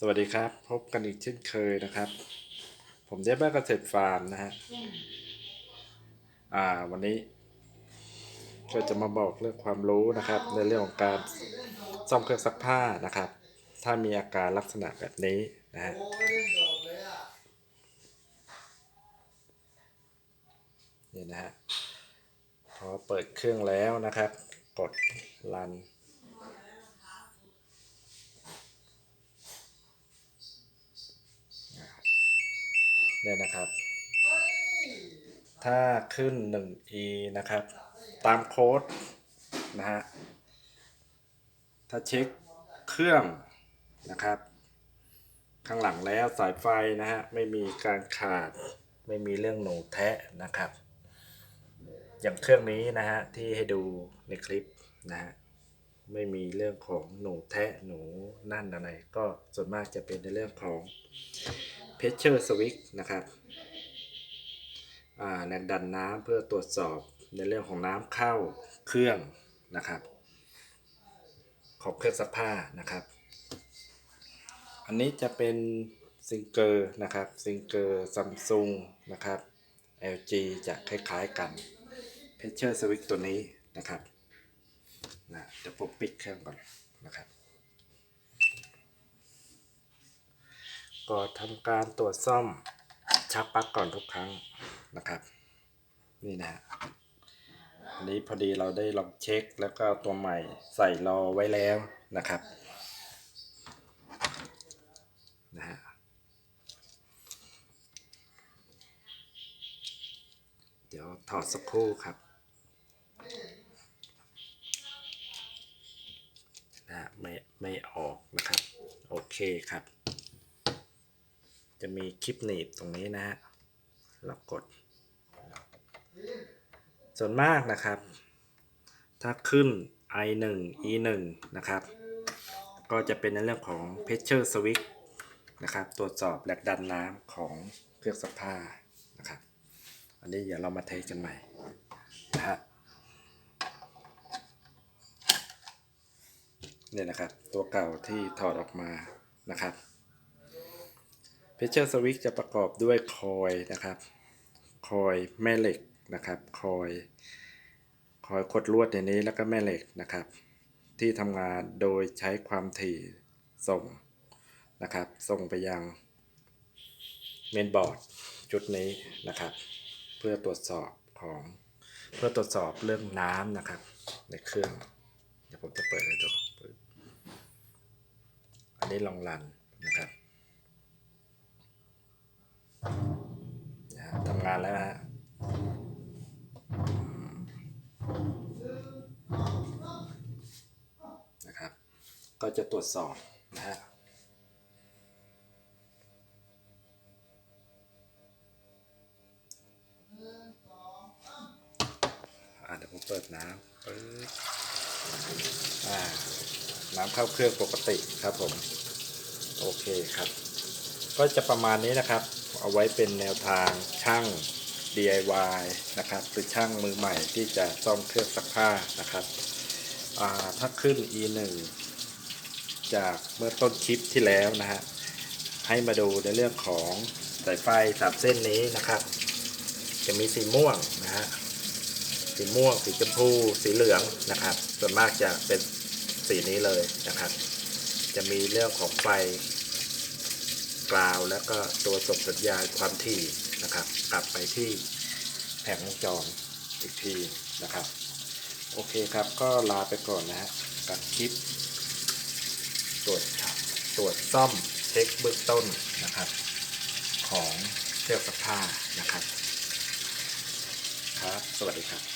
สวัสดีครับ พบกันอีกเช่นเคยนะครับ ผมได้บ้านเกษตรฟาร์มนะฮะอ่าวันนี้ ก็จะมาบอกเรื่องความรู้นะครับ ในเรื่องของการซ่อมเครื่องซักผ้านะครับ ถ้ามีอาการลักษณะแบบนี้นะฮะนี่นะฮะพอเปิดเครื่องแล้วนะครับ กดรัน เนี่ยนะครับ ถ้าขึ้น 1e นะครับ ตามโค้ดนะฮะ ถ้าเช็คเครื่องนะครับ ข้างหลังแล้วสายไฟนะฮะ ไม่มีการขาด ไม่มีเรื่องหนูแทะนะครับ อย่างเครื่องนี้นะฮะ ที่ให้ดูในคลิปนะฮะ ไม่มีเรื่องของหนูแทะหนูนั่นอะไร ก็ส่วนมากจะเป็นในเรื่องของเพชเชอร์สวิกนะครับแรงดันน้ำเพื่อตรวจสอบในเรื่องของน้ำเข้าเครื่องนะครับ ของเครื่องซักผ้านะครับ อันนี้จะเป็นซิงเกอร์นะครับซิงเกอร์ซัมซุงนะครับ LG จะคล้ายๆกันเพชเชอร์สวิกตัวนี้นะครับ นะเดี๋ยวผมปิดเครื่องก่อนนะครับ ก็ทำการตรวจซ่อมชักปลั๊กก่อนทุกครั้งนะครับ นี่นะฮะอันนี้พอดีเราได้ลองเช็คแล้วก็ตัวใหม่ใส่รอไว้แล้วนะครับนะฮะเดี๋ยวถอดสักครู่ครับ นะฮะไม่ไม่ออกนะครับ โอเคครับ จะมีคลิปหนีบตรงนี้นะฮะเรากด ส่วนมากนะครับ ถ้าขึ้น i1 e1 นะครับ ก็จะเป็นในเรื่องของ pressure switch นะครับ ตรวจสอบแรงดันน้ำของเครื่องซักผ้านะครับ อันนี้เดี๋ยวเรามาเทสกันใหม่นะฮะ เนี่ยนะครับ ตัวเก่าที่ถอดออกมานะครับเพชเชอร์สวิกจะประกอบด้วยคอยนะครับ คอยแม่เหล็กนะครับ คอย คอยคดลวดในนี้แล้วก็แม่เหล็กนะครับ ที่ทำงานโดยใช้ความถี่ส่งนะครับ ส่งไปยังเมนบอร์ดจุดนี้นะครับ เพื่อตรวจสอบของเพื่อตรวจสอบเรื่องน้ำนะครับ ในเครื่อง เดี๋ยวผมจะเปิดให้ดู อันนี้ลองรันนะครับทำงานแล้วนะฮะนะครับ ก็จะตรวจสอบนะฮะเดี๋ยวผมเปิดน้ำปึ๊บ น้ำเข้าเครื่องปกติครับผม โอเคครับ ก็จะประมาณนี้นะครับ เอาไว้เป็นแนวทางช่าง DIY นะครับหรือช่างมือใหม่ที่จะซ่อมเครื่องซักผ้านะครับถ้าขึ้น E1 จากเมื่อต้นคลิปที่แล้วนะฮะให้มาดูในเรื่องของสายไฟสามเส้นนี้นะครับ จะมีสีม่วงนะฮะ สีม่วง สีชมพู สีเหลืองนะครับ ส่วนมากจะเป็นสีนี้เลยนะครับ จะมีเรื่องของไฟกราวแล้วก็ตัวส่งสัญญาณความถี่นะครับ กลับไปที่แผงวงจรอีกทีนะครับ โอเคครับก็ลาไปก่อนนะฮะกับคลิป ตรวจตรวจซ่อมเช็คเบื้องต้นนะครับ ของเครื่องซักผ้านะครับครับ สวัสดีครับ